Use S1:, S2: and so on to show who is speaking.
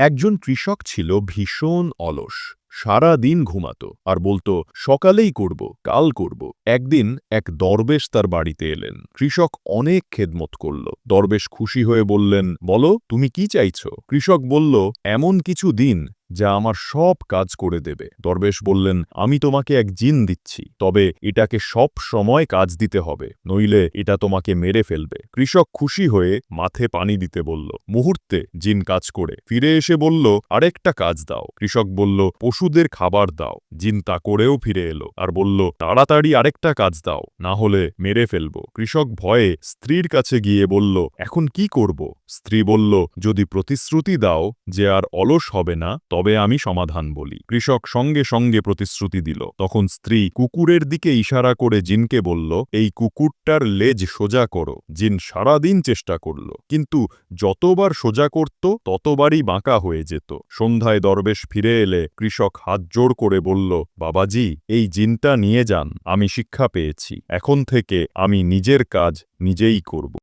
S1: একজন কৃষক ছিল ভীষণ অলস, সারা দিন ঘুমাতো আর বলতো, সকালেই করব, কাল করব। একদিন এক দরবেশ তার বাড়িতে এলেন। কৃষক অনেক খেদমত করল। দরবেশ খুশি হয়ে বললেন, বলো, তুমি কি চাইছ? কৃষক বলল, এমন কিছু দিন যা আমার সব কাজ করে দেবে। দরবেশ বললেন, আমি তোমাকে এক জিন দিচ্ছি, তবে এটাকে সব সময় কাজ দিতে হবে, নইলে এটা তোমাকে মেরে ফেলবে। কৃষক খুশি হয়ে মাথে পানি দিতে বলল, মুহূর্তে জিন কাজ করে। ফিরে এসে বলল, আরেকটা কাজ দাও। কৃষক বলল, পশুদের খাবার দাও। জিন তা করেও ফিরে এলো, আর বলল, তাড়াতাড়ি আরেকটা কাজ দাও, না হলে মেরে ফেলব। কৃষক ভয়ে স্ত্রীর কাছে গিয়ে বলল, এখন কি করব? স্ত্রী বলল, যদি প্রতিশ্রুতি দাও যে আর অলস হবে না, তবে আমি সমাধান বলি। কৃষক সঙ্গে সঙ্গে প্রতিশ্রুতি দিল। তখন স্ত্রী কুকুরের দিকে ইশারা করে জিনকে বলল, এই কুকুরটার লেজ সোজা করো। জিন সারাদিন চেষ্টা করল। কিন্তু যতবার সোজা করত, ততবারই বাঁকা হয়ে যেত। সন্ধ্যায় দরবেশ ফিরে এলে কৃষক হাত জোড় করে বলল, বাবাজি, এই জিনটা নিয়ে যান। আমি শিক্ষা পেয়েছি। এখন থেকে আমি নিজের কাজ নিজেই করব।